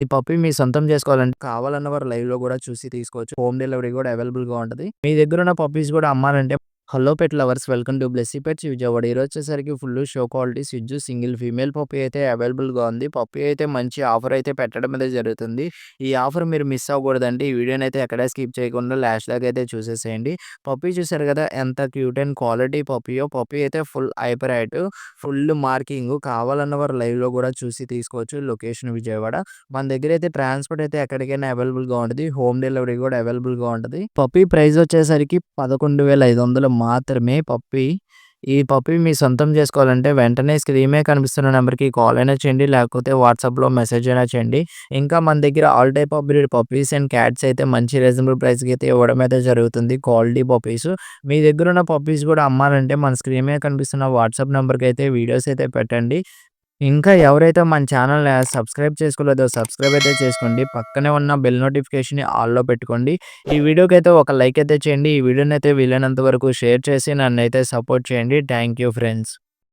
ఈ పప్పి మీ సొంతం చేసుకోవాలంటే కావాలన్న వారు లైవ్‌లో కూడా చూసి తీసుకోవచ్చు. హోమ్ డెలివరీ కూడా అవైలబుల్గా ఉంటది. మీ దగ్గర ఉన్న పప్పీస్ కూడా అమ్మాలంటే hello pet lovers welcome to Blessy pets Vijayawada. ఈరోజు వచ్చేసరికి full show quality switch single female puppy అయితే అవైలబుల్‌గా ఉంది. పప్పీ అయితే మంచి ఆఫర్ అయితే పెట్టడం అయితే జరుగుతుంది. ఈ ఆఫర్ మీరు మిస్ అవ్వకూడదండి ఈ అయితే ఎక్కడ స్కిప్ చేయకుండా లాస్ట్ దాకా అయితే చూసేసేయండి. పప్పీ చూసారు కదా ఎంత క్యూట్ అండ్ క్వాలిటీ పప్పీయో. పప్పీ అయితే full hyper active, full marking కావాలన్న వారు లైవ్‌లో కూడా చూసి తీసుకోవచ్చు. లొకేషన్ విజయవాడ. మన దగ్గర అయితే ట్రాన్స్‌పోర్ట్ అయితే ఎక్కడికైనా అవైలబుల్‌గా ఉంటది. హోమ్ డెలివరీ కూడా అవైలబుల్‌గా ఉంటది. పప్పీ ప్రైస్ వచ్చేసరికి 11,500 మాత్రమే పప్పీ. ఈ పప్పీ మీ సొంతం చేసుకోవాలంటే వెంటనే స్క్రీన్ కనిపిస్తున్న నెంబర్కి కాల్ అయినా చేయండి. లేకపోతే వాట్సాప్‌లో మెసేజ్ అయినా చేయండి. ఇంకా మన దగ్గర all type of breed puppies and cats అయితే మంచి రీజనబుల్ ప్రైస్‌కి అయితే ఇవ్వడం అయితే జరుగుతుంది. Quality puppies. మీ దగ్గర ఉన్న పప్పీస్ కూడా అమ్మాలంటే మన స్క్రీన్ మీద కనిపిస్తున్న వాట్సాప్ నెంబర్కి అయితే వీడియోస్ అయితే పెట్టండి. ఇంకా ఎవరైతే మన ఛానల్ సబ్స్క్రైబ్ చేసుకోలేదో సబ్స్క్రైబ్ అయితే చేసుకోండి. పక్కనే ఉన్న బెల్ నోటిఫికేషన్‌ని ఆల్‌లో పెట్టుకోండి. ఈ వీడియోకి అయితే ఒక లైక్ అయితే చేయండి. ఈ వీడియోనైతే వీలైనంత వరకు షేర్ చేసి నన్ను అయితే సపోర్ట్ చేయండి. Thank you friends.